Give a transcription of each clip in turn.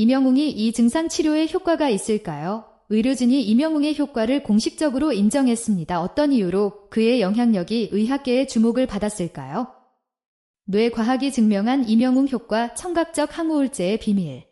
이명웅이 이 증상 치료에 효과가 있을까요? 의료진이 이명웅의 효과를 공식적으로 인정했습니다. 어떤 이유로 그의 영향력이 의학계의 주목을 받았을까요? 뇌과학이 증명한 이명웅 효과 청각적 항우울제의 비밀.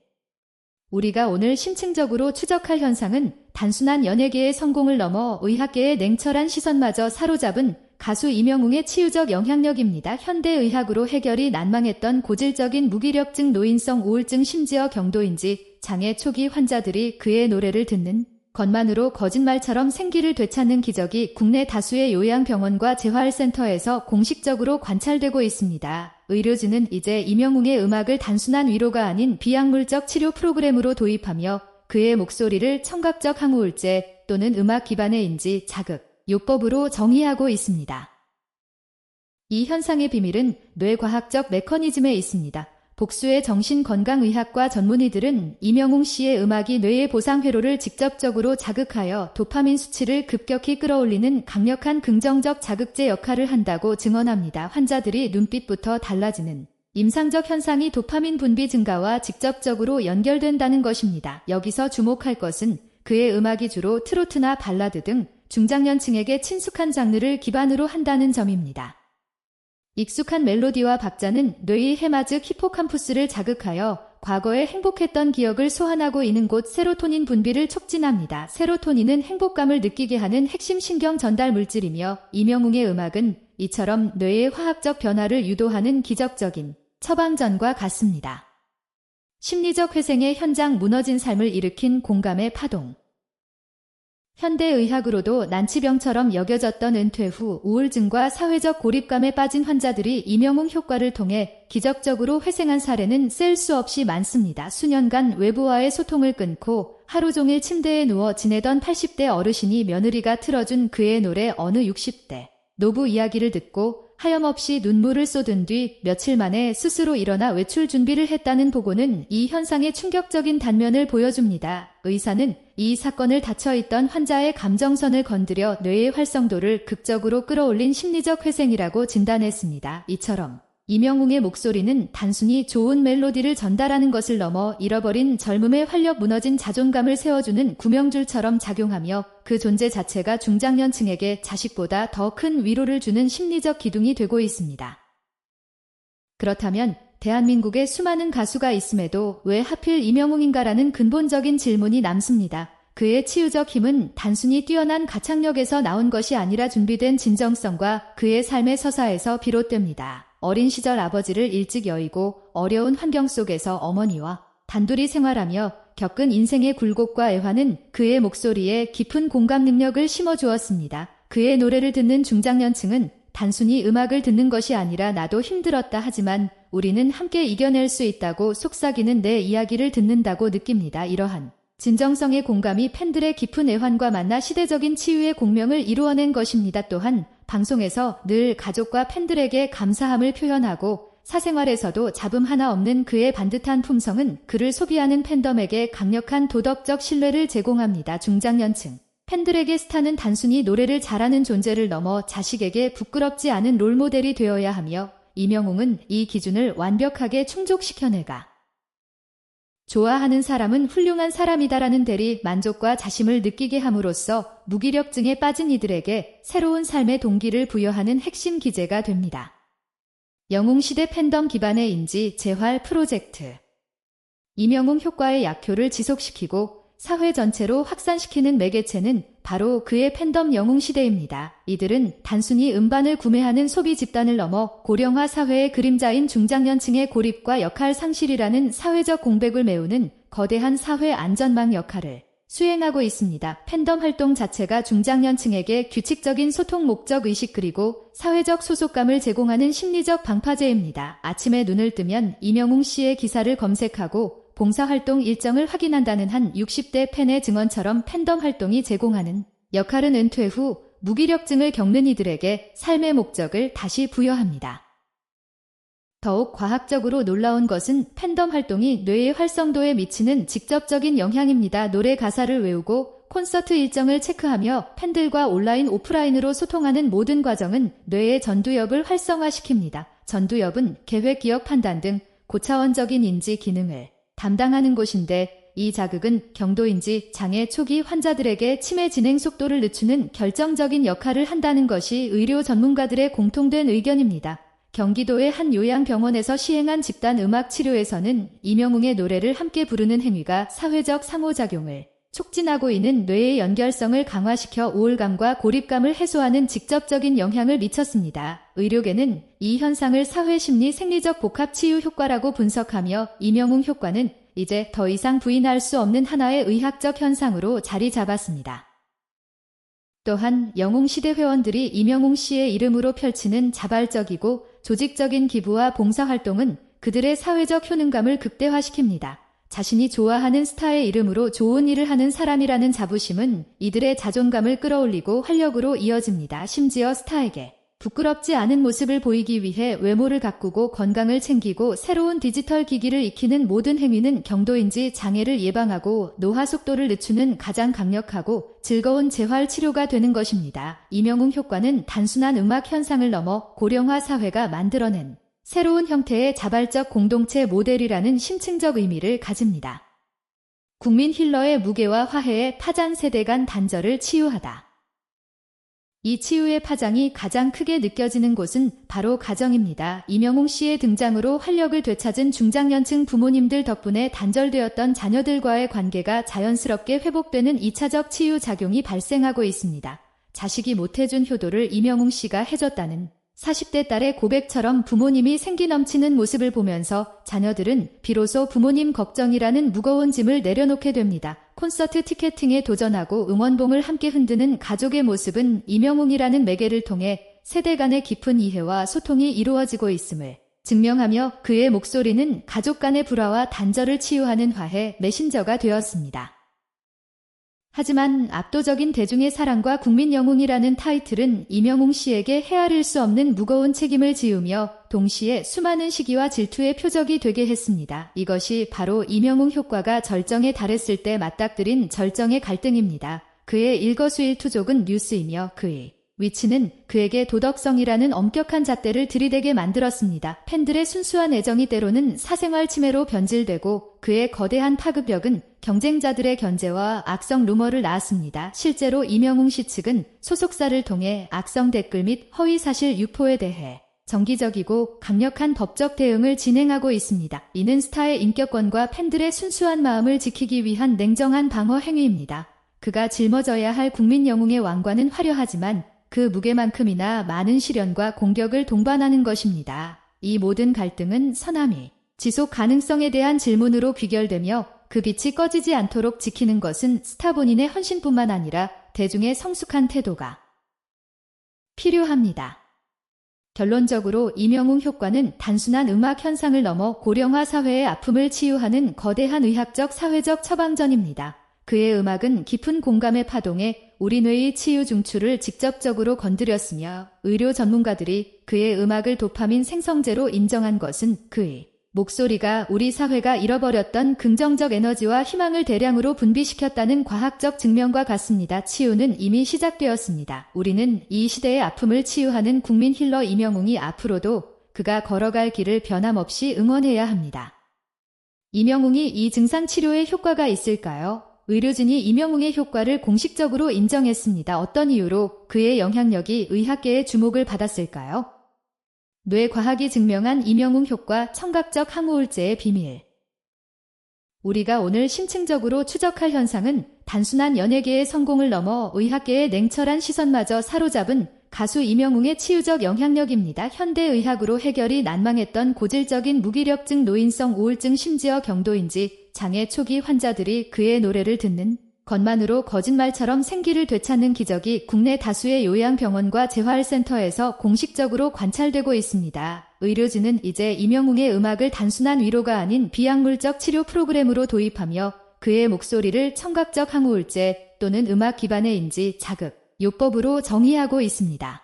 우리가 오늘 심층적으로 추적할 현상은 단순한 연예계의 성공을 넘어 의학계의 냉철한 시선마저 사로잡은 가수 이명웅의 치유적 영향력입니다. 현대의학으로 해결이 난망했던 고질적인 무기력증, 노인성 우울증, 심지어 경도인지 장애 초기 환자들이 그의 노래를 듣는 것만으로 거짓말처럼 생기를 되찾는 기적이 국내 다수의 요양병원과 재활센터에서 공식적으로 관찰되고 있습니다. 의료진은 이제 이명웅의 음악을 단순한 위로가 아닌 비약물적 치료 프로그램으로 도입하며 그의 목소리를 청각적 항우울제 또는 음악 기반의 인지 자극, 요법으로 정의하고 있습니다. 이 현상의 비밀은 뇌과학적 메커니즘에 있습니다. 복수의 정신건강의학과 전문의들은 이명웅 씨의 음악이 뇌의 보상회로를 직접적으로 자극하여 도파민 수치를 급격히 끌어올리는 강력한 긍정적 자극제 역할을 한다고 증언합니다. 환자들이 눈빛부터 달라지는 임상적 현상이 도파민 분비 증가와 직접적으로 연결된다는 것입니다. 여기서 주목할 것은 그의 음악이 주로 트로트나 발라드 등 중장년층에게 친숙한 장르를 기반으로 한다는 점입니다. 익숙한 멜로디와 박자는 뇌의 해마즉 히포캄푸스를 자극하여 과거에 행복했던 기억을 소환하고 있는 곳 세로토닌 분비를 촉진합니다. 세로토닌은 행복감을 느끼게 하는 핵심 신경 전달 물질이며 이명웅의 음악은 이처럼 뇌의 화학적 변화를 유도하는 기적적인 처방전과 같습니다. 심리적 회생의 현장 무너진 삶을 일으킨 공감의 파동. 현대의학으로도 난치병처럼 여겨졌던 은퇴 후 우울증과 사회적 고립감에 빠진 환자들이 이명웅 효과를 통해 기적적으로 회생한 사례는 셀 수 없이 많습니다. 수년간 외부와의 소통을 끊고 하루 종일 침대에 누워 지내던 80대 어르신이 며느리가 틀어준 그의 노래 어느 60대 노부 이야기를 듣고 하염없이 눈물을 쏟은 뒤 며칠 만에 스스로 일어나 외출 준비를 했다는 보고는 이 현상의 충격적인 단면을 보여줍니다. 의사는 이 사건을 닫혀있던 환자의 감정선을 건드려 뇌의 활성도를 극적으로 끌어올린 심리적 회생이라고 진단했습니다. 이처럼 이명웅의 목소리는 단순히 좋은 멜로디를 전달하는 것을 넘어 잃어버린 젊음의 활력 무너진 자존감을 세워주는 구명줄처럼 작용하며 그 존재 자체가 중장년층에게 자식보다 더 큰 위로를 주는 심리적 기둥이 되고 있습니다. 그렇다면 대한민국에 수많은 가수가 있음에도 왜 하필 이명웅인가라는 근본적인 질문이 남습니다. 그의 치유적 힘은 단순히 뛰어난 가창력에서 나온 것이 아니라 준비된 진정성과 그의 삶의 서사에서 비롯됩니다. 어린 시절 아버지를 일찍 여의고 어려운 환경 속에서 어머니와 단둘이 생활하며 겪은 인생의 굴곡과 애환은 그의 목소리에 깊은 공감 능력을 심어주었습니다. 그의 노래를 듣는 중장년층은 단순히 음악을 듣는 것이 아니라 나도 힘들었다 하지만 우리는 함께 이겨낼 수 있다고 속삭이는 내 이야기를 듣는다고 느낍니다. 이러한 진정성의 공감이 팬들의 깊은 애환과 만나 시대적인 치유의 공명을 이루어낸 것입니다. 또한 방송에서 늘 가족과 팬들에게 감사함을 표현하고 사생활에서도 잡음 하나 없는 그의 반듯한 품성은 그를 소비하는 팬덤에게 강력한 도덕적 신뢰를 제공합니다. 중장년층. 팬들에게 스타는 단순히 노래를 잘하는 존재를 넘어 자식에게 부끄럽지 않은 롤모델이 되어야 하며 이명웅은 이 기준을 완벽하게 충족시켜내가 좋아하는 사람은 훌륭한 사람이다라는 대리 만족과 자심을 느끼게 함으로써 무기력증에 빠진 이들에게 새로운 삶의 동기를 부여하는 핵심 기제가 됩니다. 영웅시대 팬덤 기반의 인지 재활 프로젝트 이명웅 효과의 약효를 지속시키고 사회 전체로 확산시키는 매개체는 바로 그의 팬덤 영웅 시대입니다. 이들은 단순히 음반을 구매하는 소비 집단을 넘어 고령화 사회의 그림자인 중장년층의 고립과 역할 상실이라는 사회적 공백을 메우는 거대한 사회 안전망 역할을 수행하고 있습니다. 팬덤 활동 자체가 중장년층에게 규칙적인 소통 목적 의식 그리고 사회적 소속감을 제공하는 심리적 방파제입니다. 아침에 눈을 뜨면 이명웅 씨의 기사를 검색하고 봉사활동 일정을 확인한다는 한 60대 팬의 증언처럼 팬덤 활동이 제공하는 역할은 은퇴 후 무기력증을 겪는 이들에게 삶의 목적을 다시 부여합니다. 더욱 과학적으로 놀라운 것은 팬덤 활동이 뇌의 활성도에 미치는 직접적인 영향입니다. 노래 가사를 외우고 콘서트 일정을 체크하며 팬들과 온라인 오프라인으로 소통하는 모든 과정은 뇌의 전두엽을 활성화시킵니다. 전두엽은 계획, 기억, 판단 등 고차원적인 인지 기능을 담당하는 곳인데 이 자극은 경도인지 장애 초기 환자들에게 치매 진행 속도를 늦추는 결정적인 역할을 한다는 것이 의료 전문가들의 공통된 의견입니다. 경기도의 한 요양병원에서 시행한 집단 음악 치료에서는 이명웅의 노래를 함께 부르는 행위가 사회적 상호작용을 촉진하고 있는 뇌의 연결성을 강화시켜 우울감과 고립감을 해소하는 직접적인 영향을 미쳤습니다. 의료계는 이 현상을 사회심리 생리적 복합 치유 효과라고 분석하며 이명웅 효과는 이제 더 이상 부인할 수 없는 하나의 의학적 현상으로 자리 잡았습니다. 또한 영웅시대 회원들이 이명웅 씨의 이름으로 펼치는 자발적이고 조직적인 기부와 봉사활동은 그들의 사회적 효능감을 극대화시킵니다. 자신이 좋아하는 스타의 이름으로 좋은 일을 하는 사람이라는 자부심은 이들의 자존감을 끌어올리고 활력으로 이어집니다. 심지어 스타에게 부끄럽지 않은 모습을 보이기 위해 외모를 가꾸고 건강을 챙기고 새로운 디지털 기기를 익히는 모든 행위는 경도인지 장애를 예방하고 노화 속도를 늦추는 가장 강력하고 즐거운 재활 치료가 되는 것입니다. 이명웅 효과는 단순한 음악 현상을 넘어 고령화 사회가 만들어낸 새로운 형태의 자발적 공동체 모델이라는 심층적 의미를 가집니다. 국민 힐러의 무게와 화해의 파장 세대 간 단절을 치유하다. 이 치유의 파장이 가장 크게 느껴지는 곳은 바로 가정입니다. 이명웅 씨의 등장으로 활력을 되찾은 중장년층 부모님들 덕분에 단절되었던 자녀들과의 관계가 자연스럽게 회복되는 2차적 치유 작용이 발생하고 있습니다. 자식이 못해준 효도를 이명웅 씨가 해줬다는 40대 딸의 고백처럼 부모님이 생기 넘치는 모습을 보면서 자녀들은 비로소 부모님 걱정이라는 무거운 짐을 내려놓게 됩니다. 콘서트 티켓팅에 도전하고 응원봉을 함께 흔드는 가족의 모습은 이명웅이라는 매개를 통해 세대 간의 깊은 이해와 소통이 이루어지고 있음을 증명하며 그의 목소리는 가족 간의 불화와 단절을 치유하는 화해 메신저가 되었습니다. 하지만 압도적인 대중의 사랑과 국민 영웅이라는 타이틀은 이명웅 씨에게 헤아릴 수 없는 무거운 책임을 지우며 동시에 수많은 시기와 질투의 표적이 되게 했습니다. 이것이 바로 이명웅 효과가 절정에 달했을 때 맞닥뜨린 절정의 갈등입니다. 그의 일거수일투족은 뉴스이며 그의 위치는 그에게 도덕성이라는 엄격한 잣대를 들이대게 만들었습니다. 팬들의 순수한 애정이 때로는 사생활 침해로 변질되고 그의 거대한 파급력은 경쟁자들의 견제와 악성 루머를 낳았습니다. 실제로 이명웅 씨 측은 소속사를 통해 악성 댓글 및 허위 사실 유포에 대해 정기적이고 강력한 법적 대응을 진행하고 있습니다. 이는 스타의 인격권과 팬들의 순수한 마음을 지키기 위한 냉정한 방어 행위입니다. 그가 짊어져야 할 국민 영웅의 왕관은 화려하지만 그 무게만큼이나 많은 시련과 공격을 동반하는 것입니다. 이 모든 갈등은 선함이 지속 가능성에 대한 질문으로 귀결되며 그 빛이 꺼지지 않도록 지키는 것은 스타 본인의 헌신뿐만 아니라 대중의 성숙한 태도가 필요합니다. 결론적으로 이명웅 효과는 단순한 음악 현상을 넘어 고령화 사회의 아픔을 치유하는 거대한 의학적 사회적 처방전입니다. 그의 음악은 깊은 공감의 파동에 우리 뇌의 치유 중추를 직접적으로 건드렸으며 의료 전문가들이 그의 음악을 도파민 생성제로 인정한 것은 그의 목소리가 우리 사회가 잃어버렸던 긍정적 에너지와 희망을 대량으로 분비시켰다는 과학적 증명과 같습니다. 치유는 이미 시작되었습니다. 우리는 이 시대의 아픔을 치유하는 국민 힐러 이명웅이 앞으로도 그가 걸어갈 길을 변함없이 응원해야 합니다. 이명웅이 이 증상 치료에 효과가 있을까요? 의료진이 이명웅의 효과를 공식적으로 인정했습니다. 어떤 이유로 그의 영향력이 의학계의 주목을 받았을까요? 뇌과학이 증명한 이명웅 효과 청각적 항우울제의 비밀. 우리가 오늘 심층적으로 추적할 현상은 단순한 연예계의 성공을 넘어 의학계의 냉철한 시선마저 사로잡은 가수 이명웅의 치유적 영향력입니다. 현대의학으로 해결이 난망했던 고질적인 무기력증, 노인성 우울증, 심지어 경도인지 장애 초기 환자들이 그의 노래를 듣는 것만으로 거짓말처럼 생기를 되찾는 기적이 국내 다수의 요양병원과 재활센터에서 공식적으로 관찰되고 있습니다. 의료진은 이제 이명웅의 음악을 단순한 위로가 아닌 비약물적 치료 프로그램으로 도입하며 그의 목소리를 청각적 항우울제 또는 음악 기반의 인지 자극, 요법으로 정의하고 있습니다.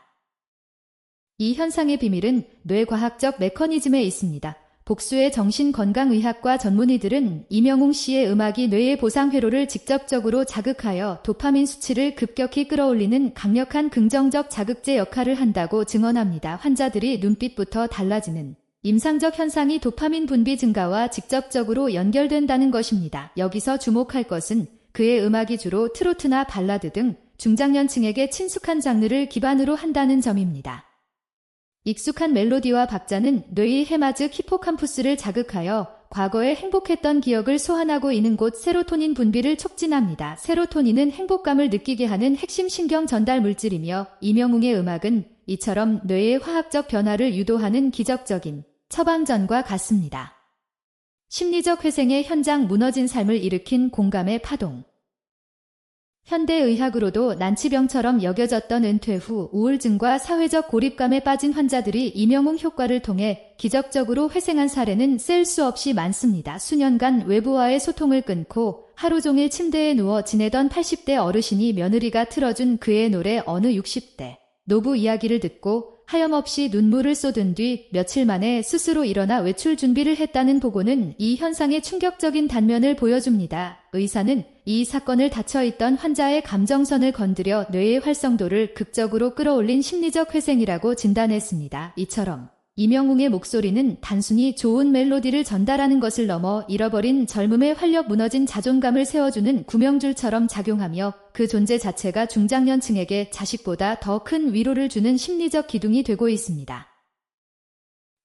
이 현상의 비밀은 뇌과학적 메커니즘에 있습니다. 복수의 정신건강의학과 전문의들은 이명웅 씨의 음악이 뇌의 보상회로를 직접적으로 자극하여 도파민 수치를 급격히 끌어올리는 강력한 긍정적 자극제 역할을 한다고 증언합니다. 환자들이 눈빛부터 달라지는 임상적 현상이 도파민 분비 증가와 직접적으로 연결된다는 것입니다. 여기서 주목할 것은 그의 음악이 주로 트로트나 발라드 등 중장년층에게 친숙한 장르를 기반으로 한다는 점입니다. 익숙한 멜로디와 박자는 뇌의 해마즉 히포캄푸스를 자극하여 과거에 행복했던 기억을 소환하고 있는 곳 세로토닌 분비를 촉진합니다. 세로토닌은 행복감을 느끼게 하는 핵심 신경 전달 물질이며 이명웅의 음악은 이처럼 뇌의 화학적 변화를 유도하는 기적적인 처방전과 같습니다. 심리적 회생의 현장 무너진 삶을 일으킨 공감의 파동. 현대의학으로도 난치병처럼 여겨졌던 은퇴 후 우울증과 사회적 고립감에 빠진 환자들이 이명웅 효과를 통해 기적적으로 회생한 사례는 셀수 없이 많습니다. 수년간 외부와의 소통을 끊고 하루 종일 침대에 누워 지내던 80대 어르신이 며느리가 틀어준 그의 노래 어느 60대 노부 이야기를 듣고 하염없이 눈물을 쏟은 뒤 며칠 만에 스스로 일어나 외출 준비를 했다는 보고는 이 현상의 충격적인 단면을 보여줍니다. 의사는 이 사건을 닫혀있던 환자의 감정선을 건드려 뇌의 활성도를 극적으로 끌어올린 심리적 회생이라고 진단했습니다. 이처럼 이명웅의 목소리는 단순히 좋은 멜로디를 전달하는 것을 넘어 잃어버린 젊음의 활력 무너진 자존감을 세워주는 구명줄처럼 작용하며 그 존재 자체가 중장년층에게 자식보다 더 큰 위로를 주는 심리적 기둥이 되고 있습니다.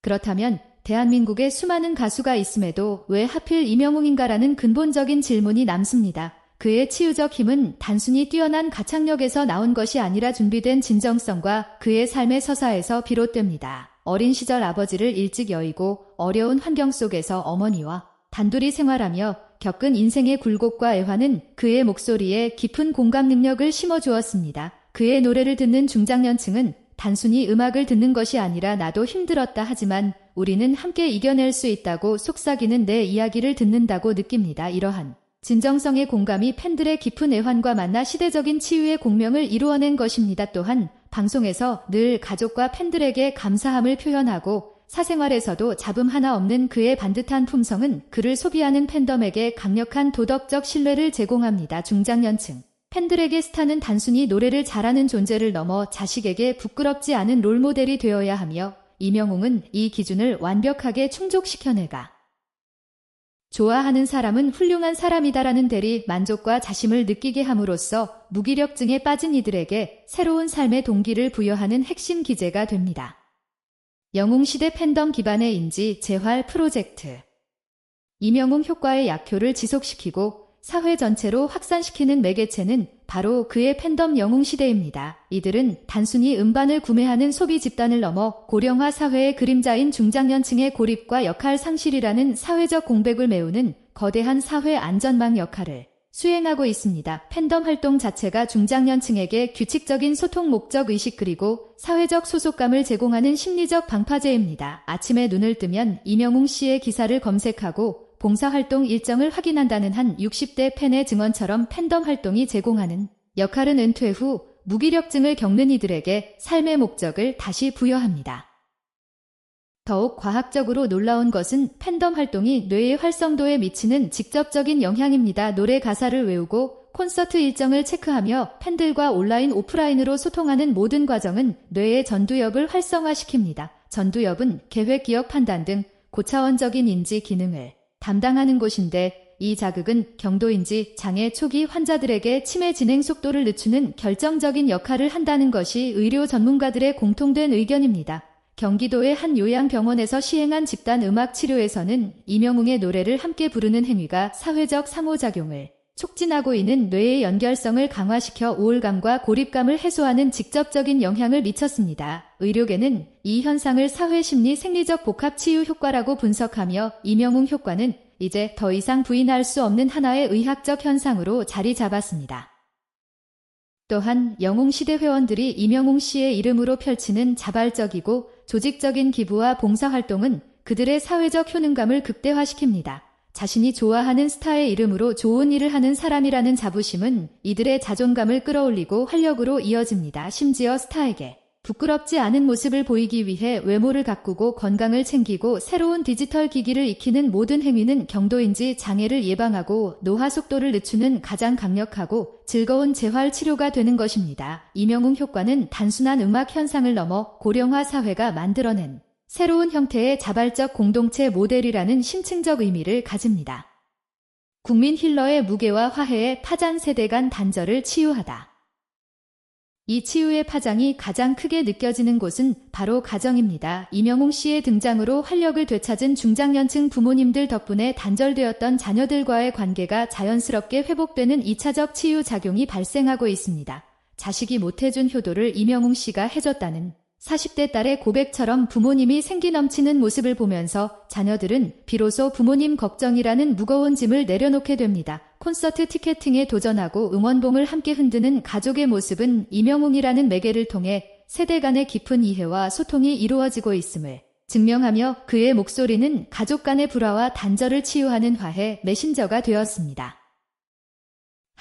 그렇다면 대한민국에 수많은 가수가 있음에도 왜 하필 이명웅인가라는 근본적인 질문이 남습니다. 그의 치유적 힘은 단순히 뛰어난 가창력에서 나온 것이 아니라 준비된 진정성과 그의 삶의 서사에서 비롯됩니다. 어린 시절 아버지를 일찍 여의고 어려운 환경 속에서 어머니와 단둘이 생활하며 겪은 인생의 굴곡과 애환은 그의 목소리에 깊은 공감 능력을 심어주었습니다. 그의 노래를 듣는 중장년층은 단순히 음악을 듣는 것이 아니라 나도 힘들었다 하지만 우리는 함께 이겨낼 수 있다고 속삭이는 내 이야기를 듣는다고 느낍니다. 이러한 진정성의 공감이 팬들의 깊은 애환과 만나 시대적인 치유의 공명을 이루어낸 것입니다. 또한 방송에서 늘 가족과 팬들에게 감사함을 표현하고 사생활에서도 잡음 하나 없는 그의 반듯한 품성은 그를 소비하는 팬덤에게 강력한 도덕적 신뢰를 제공합니다. 중장년층. 팬들에게 스타는 단순히 노래를 잘하는 존재를 넘어 자식에게 부끄럽지 않은 롤모델이 되어야 하며 이명웅은 이 기준을 완벽하게 충족시켜내가 좋아하는 사람은 훌륭한 사람이다라는 대리 만족과 자심을 느끼게 함으로써 무기력증에 빠진 이들에게 새로운 삶의 동기를 부여하는 핵심 기제가 됩니다. 영웅시대 팬덤 기반의 인지 재활 프로젝트 이명웅 효과의 약효를 지속시키고 사회 전체로 확산시키는 매개체는 바로 그의 팬덤 영웅 시대입니다. 이들은 단순히 음반을 구매하는 소비 집단을 넘어 고령화 사회의 그림자인 중장년층의 고립과 역할 상실이라는 사회적 공백을 메우는 거대한 사회 안전망 역할을 수행하고 있습니다. 팬덤 활동 자체가 중장년층에게 규칙적인 소통 목적 의식 그리고 사회적 소속감을 제공하는 심리적 방파제입니다. 아침에 눈을 뜨면 이명웅 씨의 기사를 검색하고 봉사활동 일정을 확인한다는 한 60대 팬의 증언처럼 팬덤 활동이 제공하는 역할은 은퇴 후 무기력증을 겪는 이들에게 삶의 목적을 다시 부여합니다. 더욱 과학적으로 놀라운 것은 팬덤 활동이 뇌의 활성도에 미치는 직접적인 영향입니다. 노래 가사를 외우고 콘서트 일정을 체크하며 팬들과 온라인 오프라인으로 소통하는 모든 과정은 뇌의 전두엽을 활성화시킵니다. 전두엽은 계획, 기억, 판단 등 고차원적인 인지 기능을 담당하는 곳인데 이 자극은 경도인지 장애 초기 환자들에게 치매 진행 속도를 늦추는 결정적인 역할을 한다는 것이 의료 전문가들의 공통된 의견입니다. 경기도의 한 요양병원에서 시행한 집단 음악 치료에서는 이명웅의 노래를 함께 부르는 행위가 사회적 상호작용을 촉진하고 있는 뇌의 연결성을 강화시켜 우울감과 고립감을 해소하는 직접적인 영향을 미쳤습니다. 의료계는 이 현상을 사회심리 생리적 복합 치유 효과라고 분석하며 이명웅 효과는 이제 더 이상 부인할 수 없는 하나의 의학적 현상으로 자리 잡았습니다. 또한 영웅시대 회원들이 이명웅 씨의 이름으로 펼치는 자발적이고 조직적인 기부와 봉사활동은 그들의 사회적 효능감을 극대화시킵니다. 자신이 좋아하는 스타의 이름으로 좋은 일을 하는 사람이라는 자부심은 이들의 자존감을 끌어올리고 활력으로 이어집니다. 심지어 스타에게 부끄럽지 않은 모습을 보이기 위해 외모를 가꾸고 건강을 챙기고 새로운 디지털 기기를 익히는 모든 행위는 경도인지 장애를 예방하고 노화 속도를 늦추는 가장 강력하고 즐거운 재활 치료가 되는 것입니다. 이명웅 효과는 단순한 음악 현상을 넘어 고령화 사회가 만들어낸 새로운 형태의 자발적 공동체 모델이라는 심층적 의미를 가집니다. 국민 힐러의 무게와 화해의 파장 세대 간 단절을 치유하다. 이 치유의 파장이 가장 크게 느껴지는 곳은 바로 가정입니다. 이명웅 씨의 등장으로 활력을 되찾은 중장년층 부모님들 덕분에 단절되었던 자녀들과의 관계가 자연스럽게 회복되는 2차적 치유 작용이 발생하고 있습니다. 자식이 못해준 효도를 이명웅 씨가 해줬다는 40대 딸의 고백처럼 부모님이 생기 넘치는 모습을 보면서 자녀들은 비로소 부모님 걱정이라는 무거운 짐을 내려놓게 됩니다. 콘서트 티켓팅에 도전하고 응원봉을 함께 흔드는 가족의 모습은 이명웅이라는 매개를 통해 세대 간의 깊은 이해와 소통이 이루어지고 있음을 증명하며 그의 목소리는 가족 간의 불화와 단절을 치유하는 화해 메신저가 되었습니다.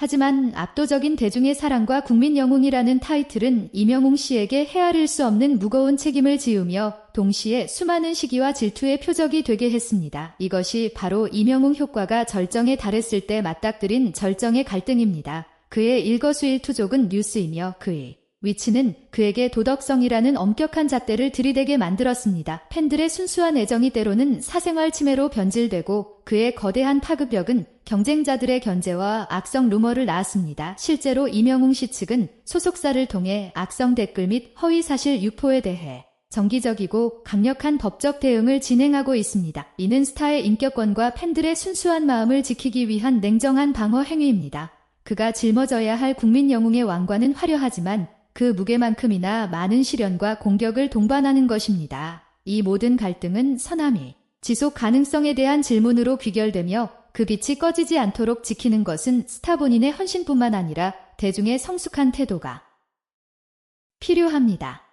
하지만 압도적인 대중의 사랑과 국민 영웅이라는 타이틀은 이명웅 씨에게 헤아릴 수 없는 무거운 책임을 지우며 동시에 수많은 시기와 질투의 표적이 되게 했습니다. 이것이 바로 이명웅 효과가 절정에 달했을 때 맞닥뜨린 절정의 갈등입니다. 그의 일거수일투족은 뉴스이며 그의 위치는 그에게 도덕성이라는 엄격한 잣대를 들이대게 만들었습니다. 팬들의 순수한 애정이 때로는 사생활 침해로 변질되고 그의 거대한 파급력은 경쟁자들의 견제와 악성 루머를 낳았습니다. 실제로 이명웅 씨 측은 소속사를 통해 악성 댓글 및 허위 사실 유포에 대해 정기적이고 강력한 법적 대응을 진행하고 있습니다. 이는 스타의 인격권과 팬들의 순수한 마음을 지키기 위한 냉정한 방어 행위입니다. 그가 짊어져야 할 국민 영웅의 왕관은 화려하지만 그 무게만큼이나 많은 시련과 공격을 동반하는 것입니다. 이 모든 갈등은 선함이 지속 가능성에 대한 질문으로 귀결되며 그 빛이 꺼지지 않도록 지키는 것은 스타 본인의 헌신뿐만 아니라 대중의 성숙한 태도가 필요합니다.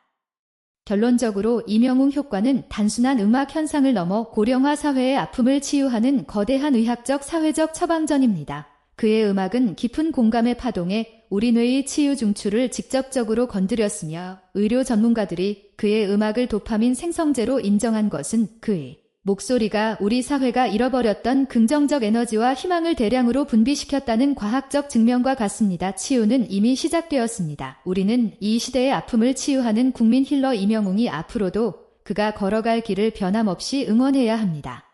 결론적으로 이명웅 효과는 단순한 음악 현상을 넘어 고령화 사회의 아픔을 치유하는 거대한 의학적 사회적 처방전입니다. 그의 음악은 깊은 공감의 파동에 우리 뇌의 치유 중추를 직접적으로 건드렸으며 의료 전문가들이 그의 음악을 도파민 생성제로 인정한 것은 그의 목소리가 우리 사회가 잃어버렸던 긍정적 에너지와 희망을 대량으로 분비시켰다는 과학적 증명과 같습니다. 치유는 이미 시작되었습니다. 우리는 이 시대의 아픔을 치유하는 국민 힐러 이명웅이 앞으로도 그가 걸어갈 길을 변함없이 응원해야 합니다.